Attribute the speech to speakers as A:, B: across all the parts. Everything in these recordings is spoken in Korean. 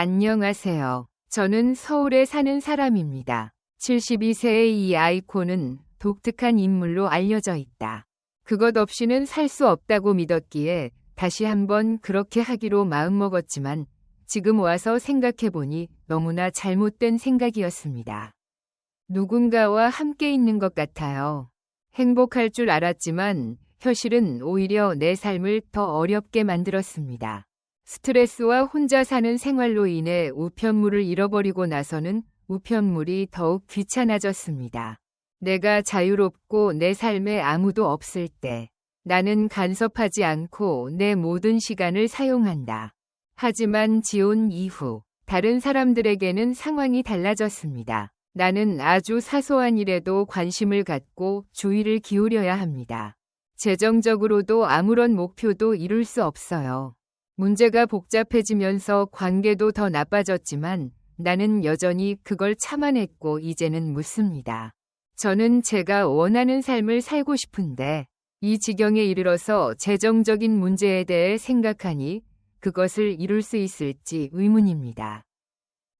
A: 안녕하세요. 저는 서울에 사는 사람입니다. 72세의 이 아이콘은 독특한 인물로 알려져 있다. 그것 없이는 살 수 없다고 믿었기에 다시 한번 그렇게 하기로 마음먹었지만 지금 와서 생각해보니 너무나 잘못된 생각이었습니다. 누군가와 함께 있는 것 같아요. 행복할 줄 알았지만 현실은 오히려 내 삶을 더 어렵게 만들었습니다. 스트레스와 혼자 사는 생활로 인해 우편물을 잃어버리고 나서는 우편물이 더욱 귀찮아졌습니다. 내가 자유롭고 내 삶에 아무도 없을 때 나는 간섭하지 않고 내 모든 시간을 사용한다. 하지만 지온 이후 다른 사람들에게는 상황이 달라졌습니다. 나는 아주 사소한 일에도 관심을 갖고 주의를 기울여야 합니다. 재정적으로도 아무런 목표도 이룰 수 없어요. 문제가 복잡해지면서 관계도 더 나빠졌지만 나는 여전히 그걸 참아냈고 이제는 묻습니다. 저는 제가 원하는 삶을 살고 싶은데 이 지경에 이르러서 재정적인 문제에 대해 생각하니 그것을 이룰 수 있을지 의문입니다.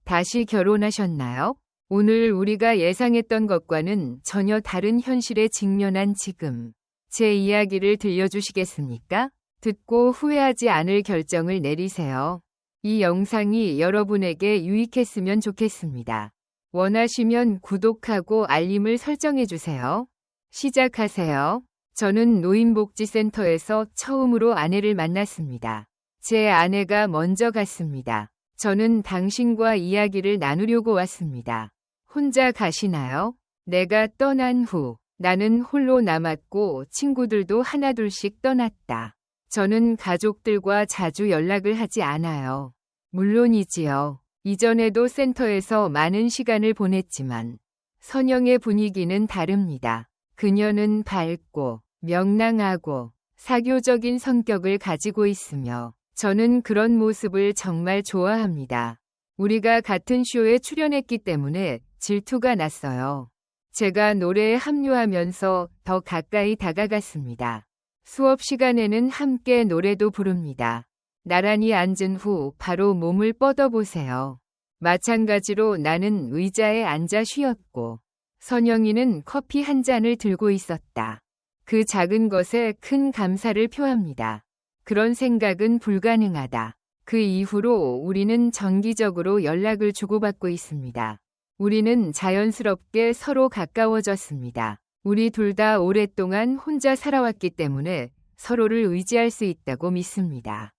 A: 다시 결혼하셨나요? 오늘 우리가 예상했던 것과는 전혀 다른 현실에 직면한 지금 제 이야기를 들려주시겠습니까? 듣고 후회하지 않을 결정을 내리세요. 이 영상이 여러분에게 유익했으면 좋겠습니다. 원하시면 구독하고 알림을 설정해주세요. 시작하세요. 저는 노인복지센터에서 처음으로 아내를 만났습니다. 제 아내가 먼저 갔습니다. 저는 당신과 이야기를 나누려고 왔습니다. 혼자 가시나요? 내가 떠난 후 나는 홀로 남았고 친구들도 하나둘씩 떠났다. 저는 가족들과 자주 연락을 하지 않아요. 물론이지요. 이전에도 센터에서 많은 시간을 보냈지만 선영의 분위기는 다릅니다. 그녀는 밝고 명랑하고 사교적인 성격을 가지고 있으며 저는 그런 모습을 정말 좋아합니다. 우리가 같은 쇼에 출연했기 때문에 질투가 났어요. 제가 노래에 합류하면서 더 가까이 다가갔습니다. 수업 시간에는 함께 노래도 부릅니다. 나란히 앉은 후 바로 몸을 뻗어보세요. 마찬가지로 나는 의자에 앉아 쉬었고 선영이는 커피 한 잔을 들고 있었다. 그 작은 것에 큰 감사를 표합니다. 그런 생각은 불가능하다. 그 이후로 우리는 정기적으로 연락을 주고받고 있습니다. 우리는 자연스럽게 서로 가까워졌습니다. 우리 둘 다 오랫동안 혼자 살아왔기 때문에 서로를 의지할 수 있다고 믿습니다.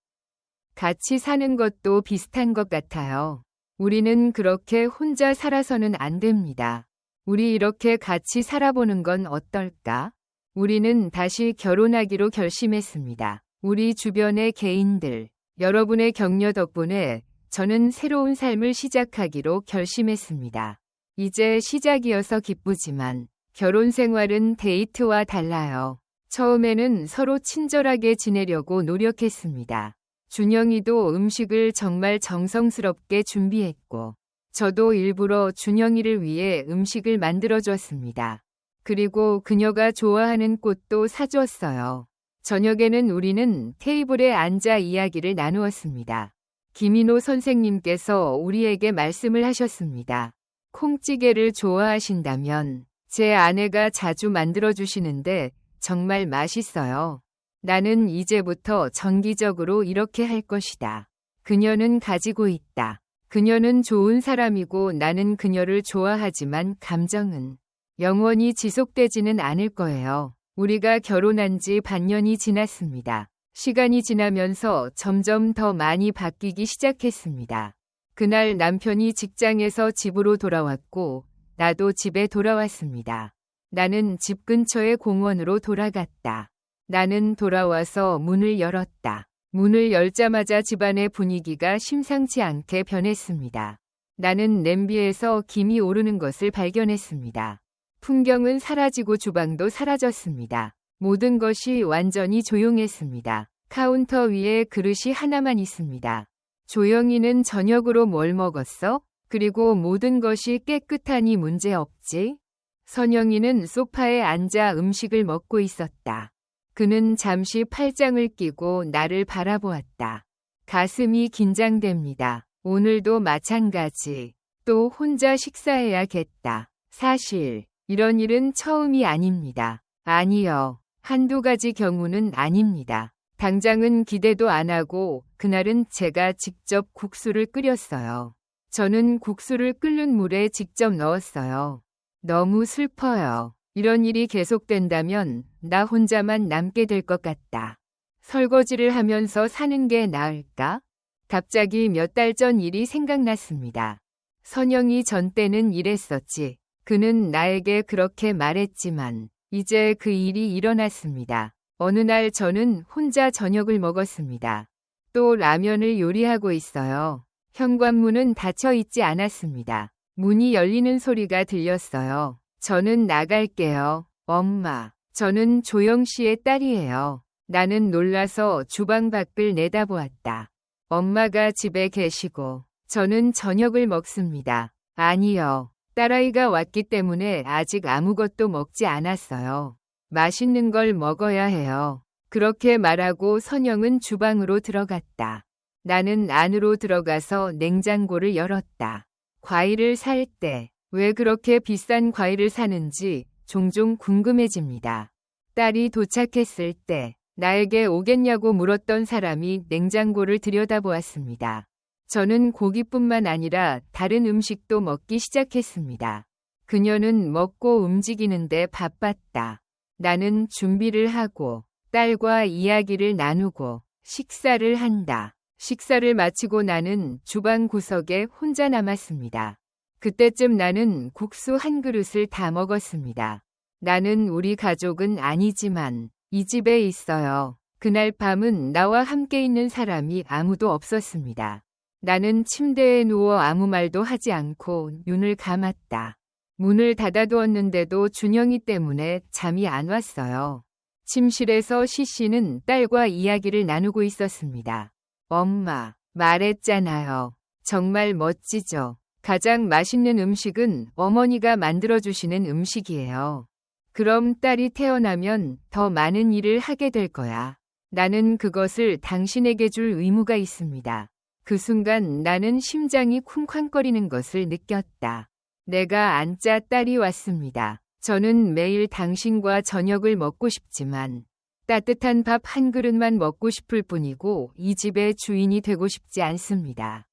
A: 같이 사는 것도 비슷한 것 같아요. 우리는 그렇게 혼자 살아서는 안 됩니다. 우리 이렇게 같이 살아보는 건 어떨까? 우리는 다시 결혼하기로 결심했습니다. 우리 주변의 개인들, 여러분의 격려 덕분에 저는 새로운 삶을 시작하기로 결심했습니다. 이제 시작이어서 기쁘지만 결혼 생활은 데이트와 달라요. 처음에는 서로 친절하게 지내려고 노력했습니다. 준영이도 음식을 정말 정성스럽게 준비했고, 저도 일부러 준영이를 위해 음식을 만들어줬습니다. 그리고 그녀가 좋아하는 꽃도 사주었어요. 저녁에는 우리는 테이블에 앉아 이야기를 나누었습니다. 김인호 선생님께서 우리에게 말씀을 하셨습니다. 콩찌개를 좋아하신다면 제 아내가 자주 만들어주시는데 정말 맛있어요. 나는 이제부터 정기적으로 이렇게 할 것이다. 그녀는 가지고 있다. 그녀는 좋은 사람이고 나는 그녀를 좋아하지만 감정은 영원히 지속되지는 않을 거예요. 우리가 결혼한 지 반년이 지났습니다. 시간이 지나면서 점점 더 많이 바뀌기 시작했습니다. 그날 남편이 직장에서 집으로 돌아왔고 나도 집에 돌아왔습니다. 나는 집 근처의 공원으로 돌아갔다. 나는 돌아와서 문을 열었다. 문을 열자마자 집안의 분위기가 심상치 않게 변했습니다. 나는 냄비에서 김이 오르는 것을 발견했습니다. 풍경은 사라지고 주방도 사라졌습니다. 모든 것이 완전히 조용했습니다. 카운터 위에 그릇이 하나만 있습니다. 조영이는 저녁으로 뭘 먹었어? 그리고 모든 것이 깨끗하니 문제 없지? 선영이는 소파에 앉아 음식을 먹고 있었다. 그는 잠시 팔짱을 끼고 나를 바라보았다. 가슴이 긴장됩니다. 오늘도 마찬가지. 또 혼자 식사해야겠다. 사실 이런 일은 처음이 아닙니다. 아니요. 한두 가지 경우는 아닙니다. 당장은 기대도 안 하고 그날은 제가 직접 국수를 끓였어요. 저는 국수를 끓는 물에 직접 넣었어요. 너무 슬퍼요. 이런 일이 계속된다면 나 혼자만 남게 될 것 같다. 설거지를 하면서 사는 게 나을까? 갑자기 몇 달 전 일이 생각났습니다. 선영이 전 때는 이랬었지. 그는 나에게 그렇게 말했지만 이제 그 일이 일어났습니다. 어느 날 저는 혼자 저녁을 먹었습니다. 또 라면을 요리하고 있어요. 현관문은 닫혀 있지 않았습니다. 문이 열리는 소리가 들렸어요. 저는 나갈게요. 엄마. 저는 조영 씨의 딸이에요. 나는 놀라서 주방 밖을 내다보았다. 엄마가 집에 계시고 저는 저녁을 먹습니다. 아니요. 딸아이가 왔기 때문에 아직 아무것도 먹지 않았어요. 맛있는 걸 먹어야 해요. 그렇게 말하고 선영은 주방으로 들어갔다. 나는 안으로 들어가서 냉장고를 열었다. 과일을 살 때 왜 그렇게 비싼 과일을 사는지 종종 궁금해집니다. 딸이 도착했을 때 나에게 오겠냐고 물었던 사람이 냉장고를 들여다보았습니다. 저는 고기뿐만 아니라 다른 음식도 먹기 시작했습니다. 그녀는 먹고 움직이는데 바빴다. 나는 준비를 하고 딸과 이야기를 나누고 식사를 한다. 식사를 마치고 나는 주방 구석에 혼자 남았습니다. 그때쯤 나는 국수 한 그릇을 다 먹었습니다. 나는 우리 가족은 아니지만 이 집에 있어요. 그날 밤은 나와 함께 있는 사람이 아무도 없었습니다. 나는 침대에 누워 아무 말도 하지 않고 눈을 감았다. 문을 닫아두었는데도 준영이 때문에 잠이 안 왔어요. 침실에서 시씨는 딸과 이야기를 나누고 있었습니다. 엄마, 말했잖아요. 정말 멋지죠. 가장 맛있는 음식은 어머니가 만들어주시는 음식이에요. 그럼 딸이 태어나면 더 많은 일을 하게 될 거야. 나는 그것을 당신에게 줄 의무가 있습니다. 그 순간 나는 심장이 쿵쾅거리는 것을 느꼈다. 내가 안짜 딸이 왔습니다. 저는 매일 당신과 저녁을 먹고 싶지만 따뜻한 밥 한 그릇만 먹고 싶을 뿐이고 이 집의 주인이 되고 싶지 않습니다.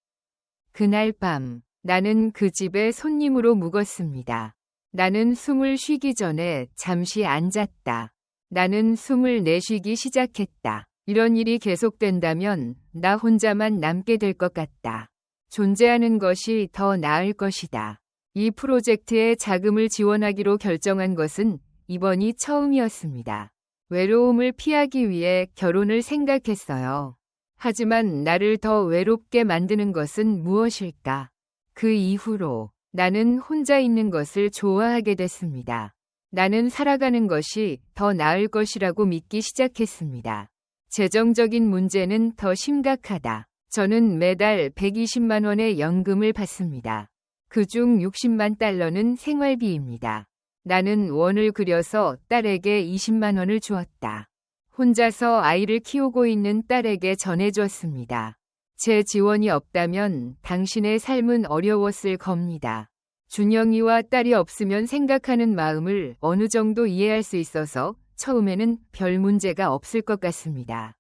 A: 그날 밤 나는 그 집에 손님으로 묵었습니다. 나는 숨을 쉬기 전에 잠시 앉았다. 나는 숨을 내쉬기 시작했다. 이런 일이 계속된다면 나 혼자만 남게 될 것 같다. 존재하는 것이 더 나을 것이다. 이 프로젝트에 자금을 지원하기로 결정한 것은 이번이 처음이었습니다. 외로움을 피하기 위해 결혼을 생각했어요. 하지만 나를 더 외롭게 만드는 것은 무엇일까? 그 이후로 나는 혼자 있는 것을 좋아하게 됐습니다. 나는 살아가는 것이 더 나을 것이라고 믿기 시작했습니다. 재정적인 문제는 더 심각하다. 저는 매달 120만 원의 연금을 받습니다. 그중 60만 달러는 생활비입니다. 나는 원을 그려서 딸에게 20만 원을 주었다. 혼자서 아이를 키우고 있는 딸에게 전해주었습니다. 제 지원이 없다면 당신의 삶은 어려웠을 겁니다. 준영이와 딸이 없으면 생각하는 마음을 어느 정도 이해할 수 있어서 처음에는 별 문제가 없을 것 같습니다.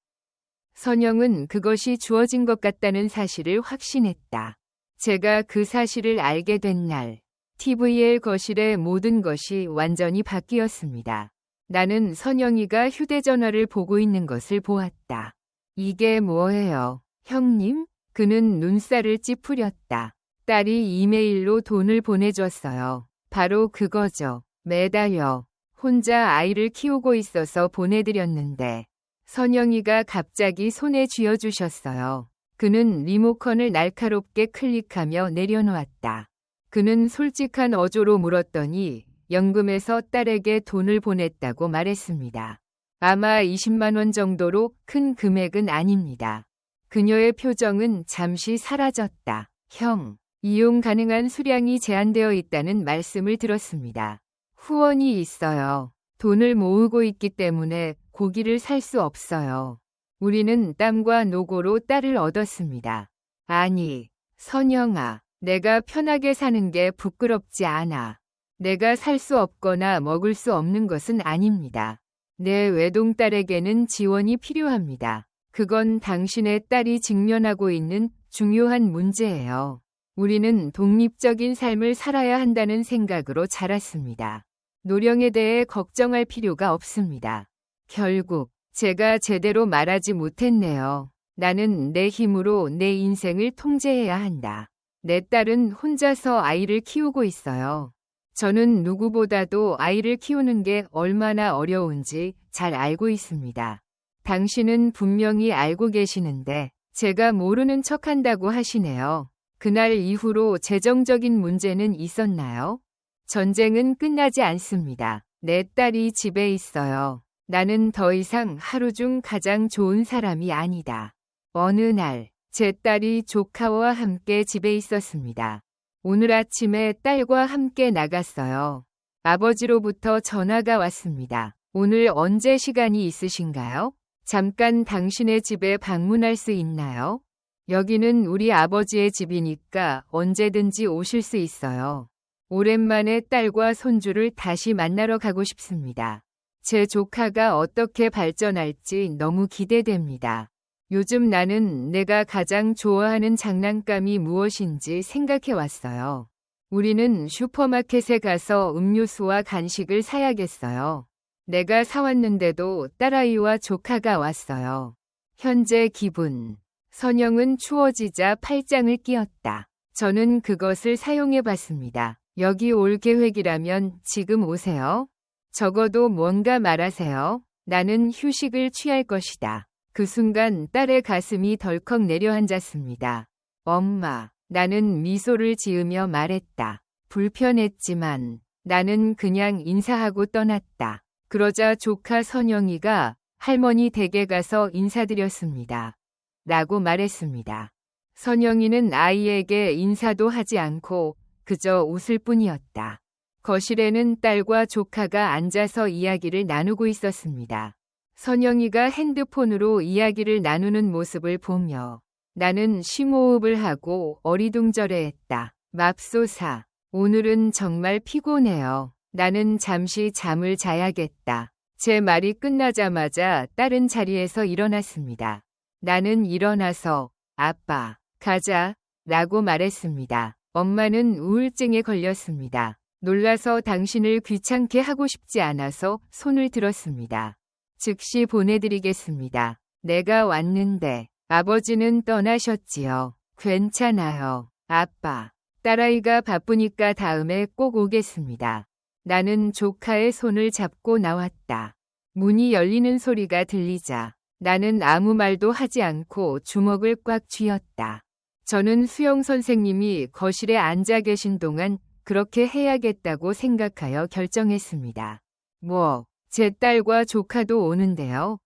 A: 선영은 그것이 주어진 것 같다는 사실을 확신했다. 제가 그 사실을 알게 된 날, TVL 거실의 모든 것이 완전히 바뀌었습니다. 나는 선영이가 휴대전화를 보고 있는 것을 보았다. 이게 뭐예요? 형님? 그는 눈살을 찌푸렸다. 딸이 이메일로 돈을 보내줬어요. 바로 그거죠. 매달려. 혼자 아이를 키우고 있어서 보내드렸는데 선영이가 갑자기 손에 쥐어주셨어요. 그는 리모컨을 날카롭게 클릭하며 내려놓았다. 그는 솔직한 어조로 물었더니 연금에서 딸에게 돈을 보냈다고 말했습니다. 아마 20만 원 정도로 큰 금액은 아닙니다. 그녀의 표정은 잠시 사라졌다. 형, 이용 가능한 수량이 제한되어 있다는 말씀을 들었습니다. 후원이 있어요. 돈을 모으고 있기 때문에 고기를 살 수 없어요. 우리는 땀과 노고로 딸을 얻었습니다. 아니, 선영아, 내가 편하게 사는 게 부끄럽지 않아. 내가 살 수 없거나 먹을 수 없는 것은 아닙니다. 내 외동딸에게는 지원이 필요합니다. 그건 당신의 딸이 직면하고 있는 중요한 문제예요. 우리는 독립적인 삶을 살아야 한다는 생각으로 자랐습니다. 노령에 대해 걱정할 필요가 없습니다. 결국 제가 제대로 말하지 못했네요. 나는 내 힘으로 내 인생을 통제해야 한다. 내 딸은 혼자서 아이를 키우고 있어요. 저는 누구보다도 아이를 키우는 게 얼마나 어려운지 잘 알고 있습니다. 당신은 분명히 알고 계시는데 제가 모르는 척 한다고 하시네요. 그날 이후로 재정적인 문제는 있었나요? 전쟁은 끝나지 않습니다. 내 딸이 집에 있어요. 나는 더 이상 하루 중 가장 좋은 사람이 아니다. 어느 날, 제 딸이 조카와 함께 집에 있었습니다. 오늘 아침에 딸과 함께 나갔어요. 아버지로부터 전화가 왔습니다. 오늘 언제 시간이 있으신가요? 잠깐 당신의 집에 방문할 수 있나요? 여기는 우리 아버지의 집이니까 언제든지 오실 수 있어요. 오랜만에 딸과 손주를 다시 만나러 가고 싶습니다. 제 조카가 어떻게 발전할지 너무 기대됩니다. 요즘 나는 내가 가장 좋아하는 장난감이 무엇인지 생각해 왔어요. 우리는 슈퍼마켓에 가서 음료수와 간식을 사야겠어요. 내가 사왔는데도 딸아이와 조카가 왔어요. 현재 기분. 선영은 추워지자 팔짱을 끼었다. 저는 그것을 사용해 봤습니다. 여기 올 계획이라면 지금 오세요. 적어도 뭔가 말하세요. 나는 휴식을 취할 것이다. 그 순간 딸의 가슴이 덜컥 내려앉았습니다. 엄마, 나는 미소를 지으며 말했다. 불편했지만 나는 그냥 인사하고 떠났다. 그러자 조카 선영이가 할머니 댁에 가서 인사드렸습니다. 라고 말했습니다. 선영이는 아이에게 인사도 하지 않고 그저 웃을 뿐이었다. 거실에는 딸과 조카가 앉아서 이야기를 나누고 있었습니다. 선영이가 핸드폰으로 이야기를 나누는 모습을 보며 나는 심호흡을 하고 어리둥절해했다. 맙소사, 오늘은 정말 피곤해요. 나는 잠시 잠을 자야겠다. 제 말이 끝나자마자 딸은 자리에서 일어났습니다. 나는 일어나서 아빠, 가자, 라고 말했습니다. 엄마는 우울증에 걸렸습니다. 놀라서 당신을 귀찮게 하고 싶지 않아서 손을 들었습니다. 즉시 보내드리겠습니다. 내가 왔는데 아버지는 떠나셨지요. 괜찮아요. 아빠. 딸아이가 바쁘니까 다음에 꼭 오겠습니다. 나는 조카의 손을 잡고 나왔다. 문이 열리는 소리가 들리자 나는 아무 말도 하지 않고 주먹을 꽉 쥐었다. 저는 수영 선생님이 거실에 앉아 계신 동안 그렇게 해야겠다고 생각하여 결정했습니다. 뭐, 제 딸과 조카도 오는데요.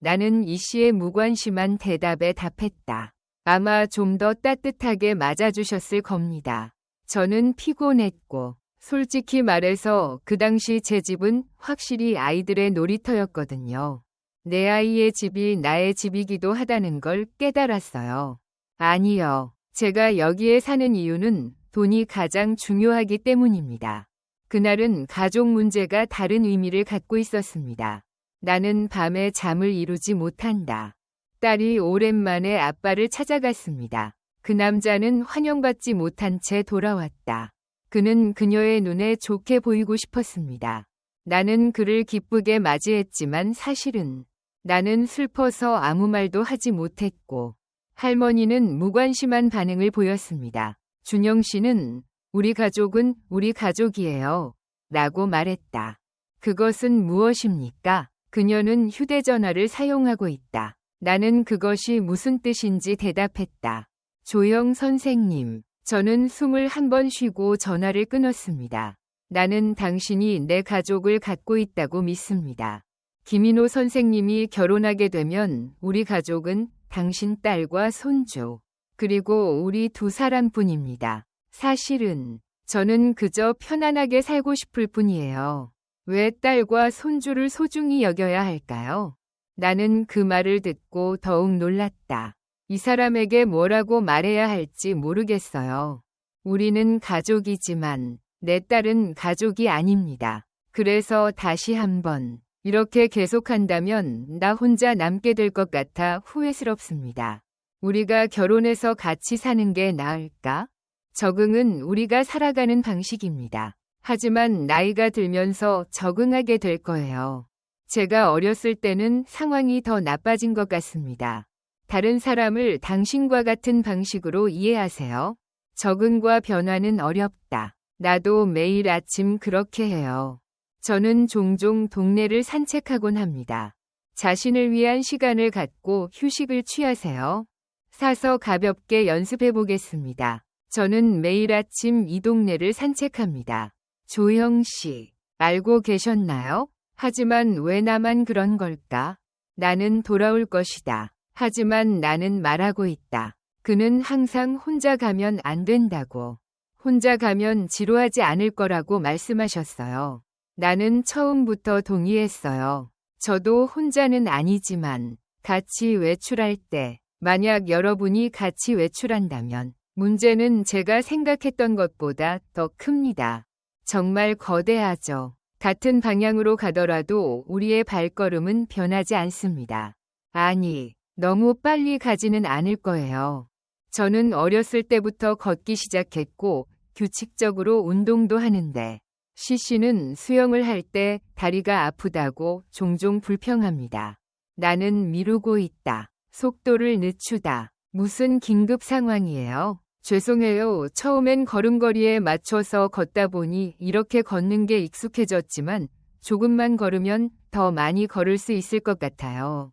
A: 나는 이 씨의 무관심한 대답에 답했다. 아마 좀 더 따뜻하게 맞아주셨을 겁니다. 저는 피곤했고, 솔직히 말해서 그 당시 제 집은 확실히 아이들의 놀이터였거든요. 내 아이의 집이 나의 집이기도 하다는 걸 깨달았어요. 아니요. 제가 여기에 사는 이유는 돈이 가장 중요하기 때문입니다. 그날은 가족 문제가 다른 의미를 갖고 있었습니다. 나는 밤에 잠을 이루지 못한다. 딸이 오랜만에 아빠를 찾아갔습니다. 그 남자는 환영받지 못한 채 돌아왔다. 그는 그녀의 눈에 좋게 보이고 싶었습니다. 나는 그를 기쁘게 맞이했지만 사실은 나는 슬퍼서 아무 말도 하지 못했고 할머니는 무관심한 반응을 보였습니다. 준영 씨는 우리 가족은 우리 가족이에요. 라고 말했다. 그것은 무엇입니까? 그녀는 휴대전화를 사용하고 있다. 나는 그것이 무슨 뜻인지 대답했다. 조영 선생님, 저는 숨을 한 번 쉬고 전화를 끊었습니다. 나는 당신이 내 가족을 갖고 있다고 믿습니다. 김인호 선생님이 결혼하게 되면 우리 가족은 당신 딸과 손주, 그리고 우리 두 사람뿐입니다. 사실은 저는 그저 편안하게 살고 싶을 뿐이에요. 왜 딸과 손주를 소중히 여겨야 할까요? 나는 그 말을 듣고 더욱 놀랐다. 이 사람에게 뭐라고 말해야 할지 모르겠어요. 우리는 가족이지만 내 딸은 가족이 아닙니다. 그래서 다시 한번 이렇게 계속한다면 나 혼자 남게 될 것 같아 후회스럽습니다. 우리가 결혼해서 같이 사는 게 나을까? 적응은 우리가 살아가는 방식입니다. 하지만 나이가 들면서 적응하게 될 거예요. 제가 어렸을 때는 상황이 더 나빠진 것 같습니다. 다른 사람을 당신과 같은 방식으로 이해하세요. 적응과 변화는 어렵다. 나도 매일 아침 그렇게 해요. 저는 종종 동네를 산책하곤 합니다. 자신을 위한 시간을 갖고 휴식을 취하세요. 사서 가볍게 연습해 보겠습니다. 저는 매일 아침 이 동네를 산책합니다. 조영 씨, 알고 계셨나요? 하지만 왜 나만 그런 걸까? 나는 돌아올 것이다. 하지만 나는 말하고 있다. 그는 항상 혼자 가면 안 된다고. 혼자 가면 지루하지 않을 거라고 말씀하셨어요. 나는 처음부터 동의했어요. 저도 혼자는 아니지만 같이 외출할 때 만약 여러분이 같이 외출한다면 문제는 제가 생각했던 것보다 더 큽니다. 정말 거대하죠. 같은 방향으로 가더라도 우리의 발걸음은 변하지 않습니다. 아니, 너무 빨리 가지는 않을 거예요. 저는 어렸을 때부터 걷기 시작했고 규칙적으로 운동도 하는데 시씨는 수영을 할 때 다리가 아프다고 종종 불평합니다. 나는 미루고 있다. 속도를 늦추다. 무슨 긴급 상황이에요? 죄송해요. 처음엔 걸음걸이에 맞춰서 걷다 보니 이렇게 걷는 게 익숙해졌지만 조금만 걸으면 더 많이 걸을 수 있을 것 같아요.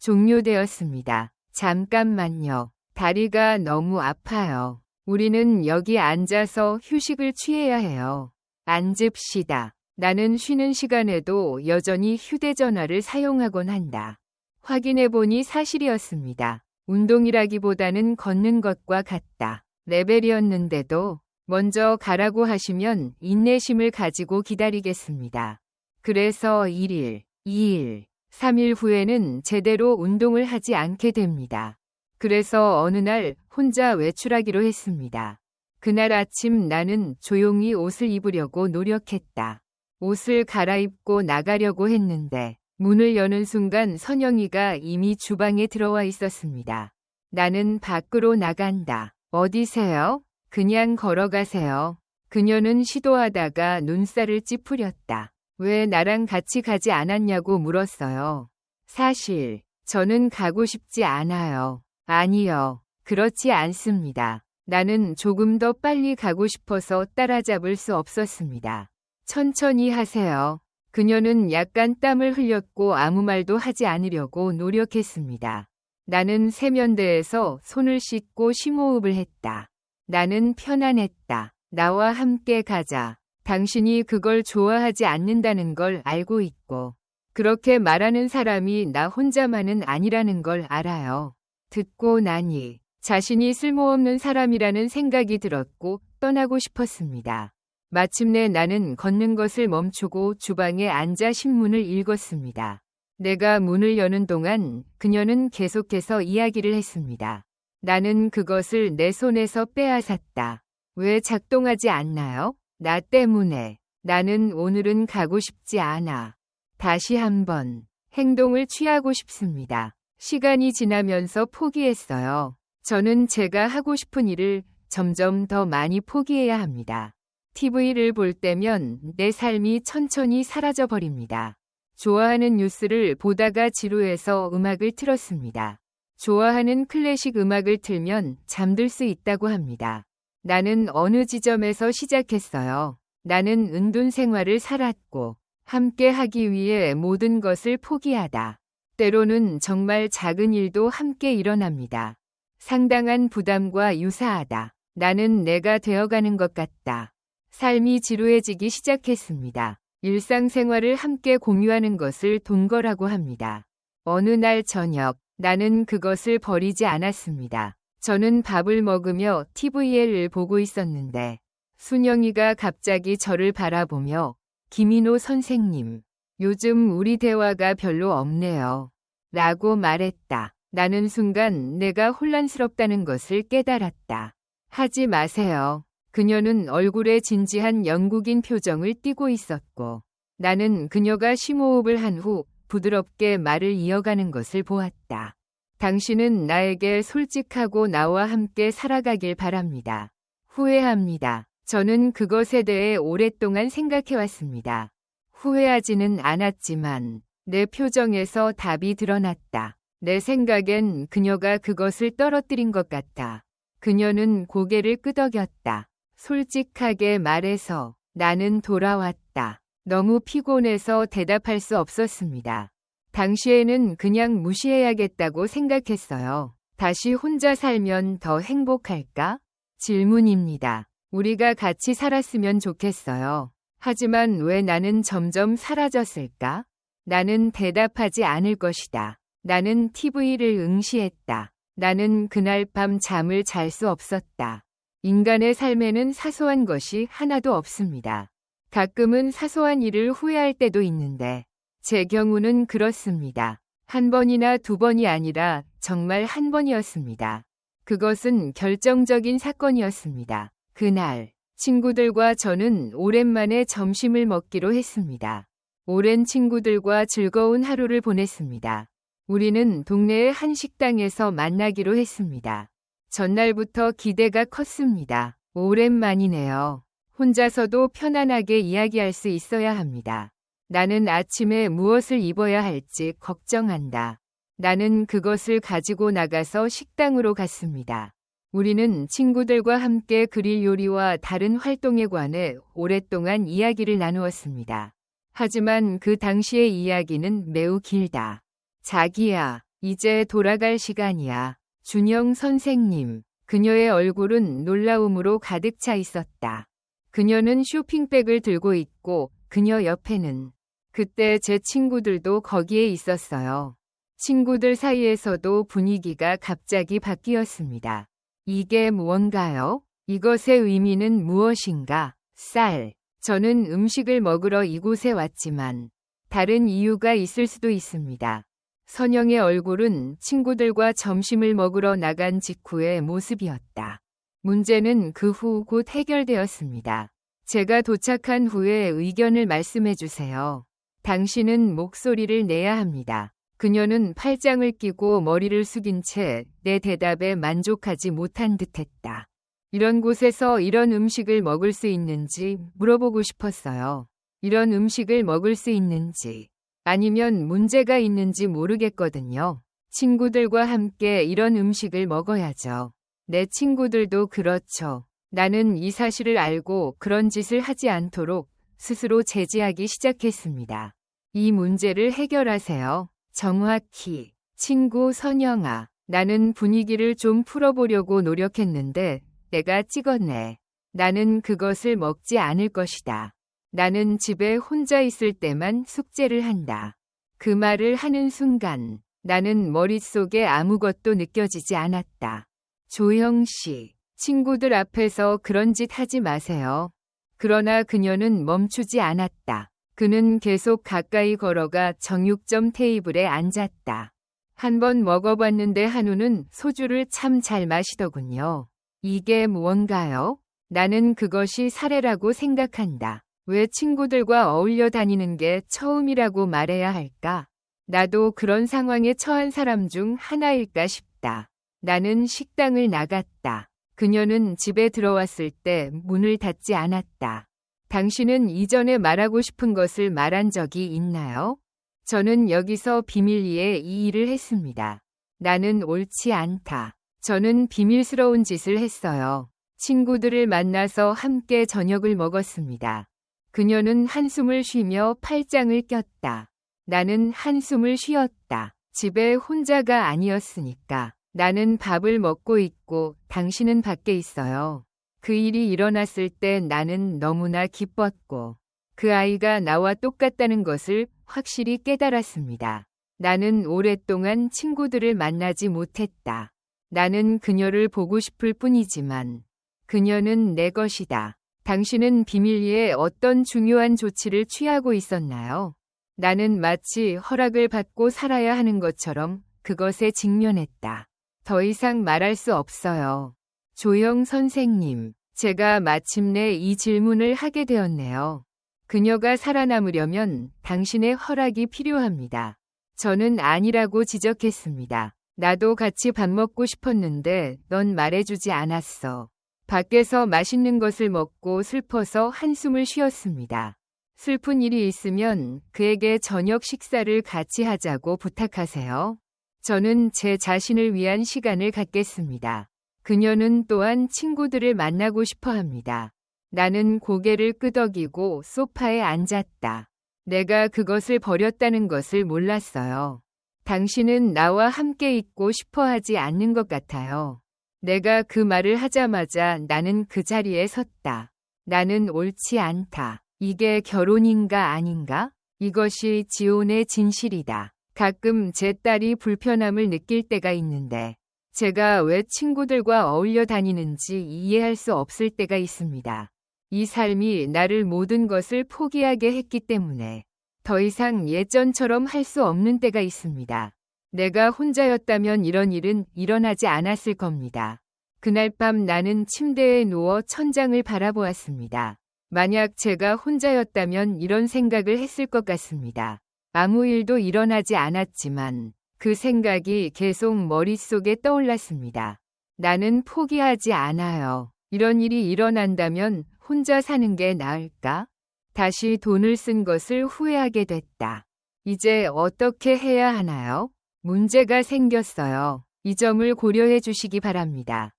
A: 종료되었습니다. 잠깐만요. 다리가 너무 아파요. 우리는 여기 앉아서 휴식을 취해야 해요. 앉읍시다. 나는 쉬는 시간에도 여전히 휴대전화를 사용하곤 한다. 확인해보니 사실이었습니다. 운동이라기보다는 걷는 것과 같다. 레벨이었는데도 먼저 가라고 하시면 인내심을 가지고 기다리겠습니다. 그래서 1일, 2일, 3일 후에는 제대로 운동을 하지 않게 됩니다. 그래서 어느 날 혼자 외출하기로 했습니다. 그날 아침 나는 조용히 옷을 입으려고 노력했다. 옷을 갈아입고 나가려고 했는데 문을 여는 순간 선영이가 이미 주방에 들어와 있었습니다. 나는 밖으로 나간다. 어디세요? 그냥 걸어가세요. 그녀는 시도하다가 눈살을 찌푸렸다. 왜 나랑 같이 가지 않았냐고 물었어요. 사실, 저는 가고 싶지 않아요. 아니요. 그렇지 않습니다. 나는 조금 더 빨리 가고 싶어서 따라잡을 수 없었습니다. 천천히 하세요. 그녀는 약간 땀을 흘렸고 아무 말도 하지 않으려고 노력했습니다. 나는 세면대에서 손을 씻고 심호흡을 했다. 나는 편안했다. 나와 함께 가자. 당신이 그걸 좋아하지 않는다는 걸 알고 있고, 그렇게 말하는 사람이 나 혼자만은 아니라는 걸 알아요. 듣고 나니 자신이 쓸모없는 사람이라는 생각이 들었고 떠나고 싶었습니다. 마침내 나는 걷는 것을 멈추고 주방에 앉아 신문을 읽었습니다. 내가 문을 여는 동안 그녀는 계속해서 이야기를 했습니다. 나는 그것을 내 손에서 빼앗았다. 왜 작동하지 않나요? 나 때문에. 나는 오늘은 가고 싶지 않아. 다시 한번 행동을 취하고 싶습니다. 시간이 지나면서 포기했어요. 저는 제가 하고 싶은 일을 점점 더 많이 포기해야 합니다. TV를 볼 때면 내 삶이 천천히 사라져 버립니다. 좋아하는 뉴스를 보다가 지루해서 음악을 틀었습니다. 좋아하는 클래식 음악을 틀면 잠들 수 있다고 합니다. 나는 어느 지점에서 시작했어요. 나는 은둔 생활을 살았고 함께 하기 위해 모든 것을 포기하다. 때로는 정말 작은 일도 함께 일어납니다. 상당한 부담과 유사하다. 나는 내가 되어가는 것 같다. 삶이 지루해지기 시작했습니다. 일상생활을 함께 공유하는 것을 동거라고 합니다. 어느 날 저녁, 나는 그것을 버리지 않았습니다. 저는 밥을 먹으며 TV를 보고 있었는데 순영이가 갑자기 저를 바라보며 김인호 선생님, 요즘 우리 대화가 별로 없네요. 라고 말했다. 나는 순간 내가 혼란스럽다는 것을 깨달았다. 하지 마세요. 그녀는 얼굴에 진지한 영국인 표정을 띠고 있었고 나는 그녀가 심호흡을 한 후 부드럽게 말을 이어가는 것을 보았다. 당신은 나에게 솔직하고 나와 함께 살아가길 바랍니다. 후회합니다. 저는 그것에 대해 오랫동안 생각해왔습니다. 후회하지는 않았지만 내 표정에서 답이 드러났다. 내 생각엔 그녀가 그것을 떨어뜨린 것 같아. 그녀는 고개를 끄덕였다. 솔직하게 말해서 나는 돌아왔다. 너무 피곤해서 대답할 수 없었습니다. 당시에는 그냥 무시해야겠다고 생각했어요. 다시 혼자 살면 더 행복할까? 질문입니다. 우리가 같이 살았으면 좋겠어요. 하지만 왜 나는 점점 사라졌을까? 나는 대답하지 않을 것이다. 나는 TV를 응시했다. 나는 그날 밤 잠을 잘 수 없었다. 인간의 삶에는 사소한 것이 하나도 없습니다. 가끔은 사소한 일을 후회할 때도 있는데 제 경우는 그렇습니다. 한 번이나 두 번이 아니라 정말 한 번이었습니다. 그것은 결정적인 사건이었습니다. 그날 친구들과 저는 오랜만에 점심을 먹기로 했습니다. 오랜 친구들과 즐거운 하루를 보냈습니다. 우리는 동네의 한 식당에서 만나기로 했습니다. 전날부터 기대가 컸습니다. 오랜만이네요. 혼자서도 편안하게 이야기할 수 있어야 합니다. 나는 아침에 무엇을 입어야 할지 걱정한다. 나는 그것을 가지고 나가서 식당으로 갔습니다. 우리는 친구들과 함께 그릴 요리와 다른 활동에 관해 오랫동안 이야기를 나누었습니다. 하지만 그 당시의 이야기는 매우 길다. 자기야, 이제 돌아갈 시간이야. 준영 선생님. 그녀의 얼굴은 놀라움으로 가득 차 있었다. 그녀는 쇼핑백을 들고 있고 그녀 옆에는 그때 제 친구들도 거기에 있었어요. 친구들 사이에서도 분위기가 갑자기 바뀌었습니다. 이게 무언가요? 이것의 의미는 무엇인가? 쌀. 저는 음식을 먹으러 이곳에 왔지만 다른 이유가 있을 수도 있습니다. 선영의 얼굴은 친구들과 점심을 먹으러 나간 직후의 모습이었다. 문제는 그 후 곧 해결되었습니다. 제가 도착한 후에 의견을 말씀해 주세요. 당신은 목소리를 내야 합니다. 그녀는 팔짱을 끼고 머리를 숙인 채 내 대답에 만족하지 못한 듯 했다. 이런 곳에서 이런 음식을 먹을 수 있는지 물어보고 싶었어요. 이런 음식을 먹을 수 있는지. 아니면 문제가 있는지 모르겠거든요. 친구들과 함께 이런 음식을 먹어야죠. 내 친구들도 그렇죠. 나는 이 사실을 알고 그런 짓을 하지 않도록 스스로 제지하기 시작했습니다. 이 문제를 해결하세요. 정확히. 친구 선영아. 나는 분위기를 좀 풀어보려고 노력했는데 내가 찍었네. 나는 그것을 먹지 않을 것이다. 나는 집에 혼자 있을 때만 숙제를 한다. 그 말을 하는 순간 나는 머릿속에 아무것도 느껴지지 않았다. 조영 씨, 친구들 앞에서 그런 짓 하지 마세요. 그러나 그녀는 멈추지 않았다. 그는 계속 가까이 걸어가 정육점 테이블에 앉았다. 한 번 먹어봤는데 한우는 소주를 참 잘 마시더군요. 이게 무언가요? 나는 그것이 사례라고 생각한다. 왜 친구들과 어울려 다니는 게 처음이라고 말해야 할까? 나도 그런 상황에 처한 사람 중 하나일까 싶다. 나는 식당을 나갔다. 그녀는 집에 들어왔을 때 문을 닫지 않았다. 당신은 이전에 말하고 싶은 것을 말한 적이 있나요? 저는 여기서 비밀리에 이 일을 했습니다. 나는 옳지 않다. 저는 비밀스러운 짓을 했어요. 친구들을 만나서 함께 저녁을 먹었습니다. 그녀는 한숨을 쉬며 팔짱을 꼈다. 나는 한숨을 쉬었다. 집에 혼자가 아니었으니까. 나는 밥을 먹고 있고 당신은 밖에 있어요. 그 일이 일어났을 때 나는 너무나 기뻤고 그 아이가 나와 똑같다는 것을 확실히 깨달았습니다. 나는 오랫동안 친구들을 만나지 못했다. 나는 그녀를 보고 싶을 뿐이지만 그녀는 내 것이다. 당신은 비밀리에 어떤 중요한 조치를 취하고 있었나요? 나는 마치 허락을 받고 살아야 하는 것처럼 그것에 직면했다. 더 이상 말할 수 없어요. 조영 선생님, 제가 마침내 이 질문을 하게 되었네요. 그녀가 살아남으려면 당신의 허락이 필요합니다. 저는 아니라고 지적했습니다. 나도 같이 밥 먹고 싶었는데 넌 말해주지 않았어. 밖에서 맛있는 것을 먹고 슬퍼서 한숨을 쉬었습니다. 슬픈 일이 있으면 그에게 저녁 식사를 같이 하자고 부탁하세요. 저는 제 자신을 위한 시간을 갖겠습니다. 그녀는 또한 친구들을 만나고 싶어 합니다. 나는 고개를 끄덕이고 소파에 앉았다. 내가 그것을 버렸다는 것을 몰랐어요. 당신은 나와 함께 있고 싶어 하지 않는 것 같아요. 내가 그 말을 하자마자 나는 그 자리에 섰다. 나는 옳지 않다. 이게 결혼인가 아닌가? 이것이 지온의 진실이다. 가끔 제 딸이 불편함을 느낄 때가 있는데 제가 왜 친구들과 어울려 다니는지 이해할 수 없을 때가 있습니다. 이 삶이 나를 모든 것을 포기하게 했기 때문에 더 이상 예전처럼 할 수 없는 때가 있습니다. 내가 혼자였다면 이런 일은 일어나지 않았을 겁니다. 그날 밤 나는 침대에 누워 천장을 바라보았습니다. 만약 제가 혼자였다면 이런 생각을 했을 것 같습니다. 아무 일도 일어나지 않았지만 그 생각이 계속 머릿속에 떠올랐습니다. 나는 포기하지 않아요. 이런 일이 일어난다면 혼자 사는 게 나을까? 다시 돈을 쓴 것을 후회하게 됐다. 이제 어떻게 해야 하나요? 문제가 생겼어요. 이 점을 고려해 주시기 바랍니다.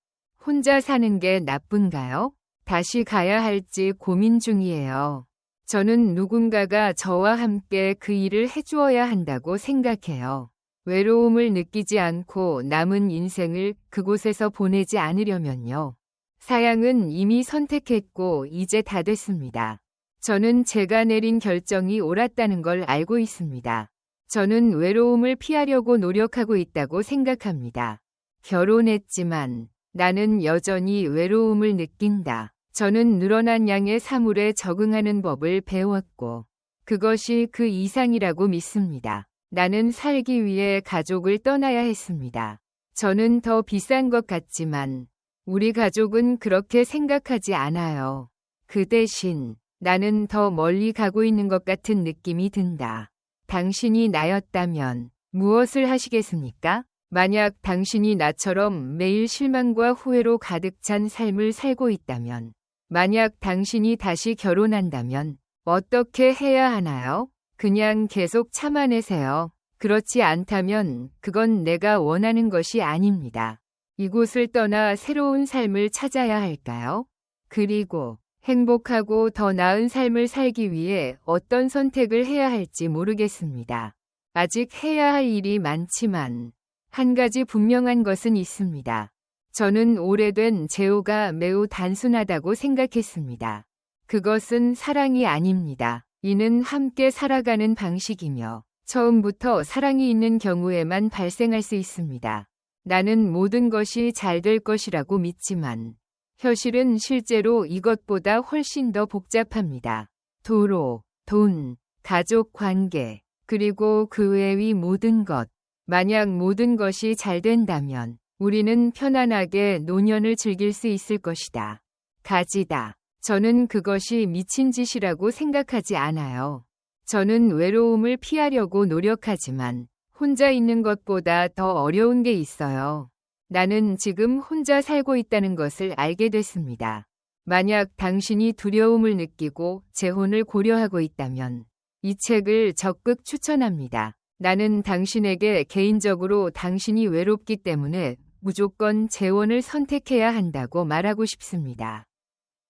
A: 혼자 사는 게 나쁜가요? 다시 가야 할지 고민 중이에요. 저는 누군가가 저와 함께 그 일을 해주어야 한다고 생각해요. 외로움을 느끼지 않고 남은 인생을 그곳에서 보내지 않으려면요. 사양은 이미 선택했고 이제 다 됐습니다. 저는 제가 내린 결정이 옳았다는 걸 알고 있습니다. 저는 외로움을 피하려고 노력하고 있다고 생각합니다. 결혼했지만 나는 여전히 외로움을 느낀다. 저는 늘어난 양의 사물에 적응하는 법을 배웠고 그것이 그 이상이라고 믿습니다. 나는 살기 위해 가족을 떠나야 했습니다. 저는 더 비싼 것 같지만 우리 가족은 그렇게 생각하지 않아요. 그 대신 나는 더 멀리 가고 있는 것 같은 느낌이 든다. 당신이 나였다면 무엇을 하시겠습니까? 만약 당신이 나처럼 매일 실망과 후회로 가득 찬 삶을 살고 있다면, 만약 당신이 다시 결혼한다면 어떻게 해야 하나요? 그냥 계속 참아내세요. 그렇지 않다면 그건 내가 원하는 것이 아닙니다. 이곳을 떠나 새로운 삶을 찾아야 할까요? 그리고 행복하고 더 나은 삶을 살기 위해 어떤 선택을 해야 할지 모르겠습니다. 아직 해야 할 일이 많지만 한 가지 분명한 것은 있습니다. 저는 오래된 제호가 매우 단순하다고 생각했습니다. 그것은 사랑이 아닙니다. 이는 함께 살아가는 방식이며 처음부터 사랑이 있는 경우에만 발생할 수 있습니다. 나는 모든 것이 잘 될 것이라고 믿지만 현실은 실제로 이것보다 훨씬 더 복잡합니다. 도로, 돈, 가족 관계, 그리고 그 외의 모든 것. 만약 모든 것이 잘 된다면 우리는 편안하게 노년을 즐길 수 있을 것이다. 가지다. 저는 그것이 미친 짓이라고 생각하지 않아요. 저는 외로움을 피하려고 노력하지만 혼자 있는 것보다 더 어려운 게 있어요. 나는 지금 혼자 살고 있다는 것을 알게 됐습니다. 만약 당신이 두려움을 느끼고 재혼을 고려하고 있다면 이 책을 적극 추천합니다. 나는 당신에게 개인적으로 당신이 외롭기 때문에 무조건 재혼을 선택해야 한다고 말하고 싶습니다.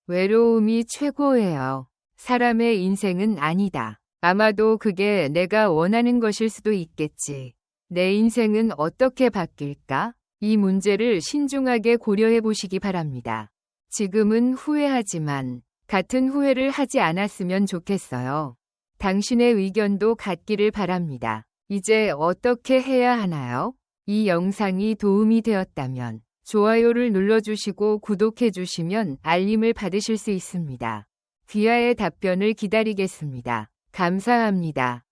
A: 외로움이 최고예요. 사람의 인생은 아니다. 아마도 그게 내가 원하는 것일 수도 있겠지. 내 인생은 어떻게 바뀔까? 이 문제를 신중하게 고려해 보시기 바랍니다. 지금은 후회하지만 같은 후회를 하지 않았으면 좋겠어요. 당신의 의견도 같기를 바랍니다. 이제 어떻게 해야 하나요? 이 영상이 도움이 되었다면 좋아요를 눌러주시고 구독해주시면 알림을 받으실 수 있습니다. 귀하의 답변을 기다리겠습니다. 감사합니다.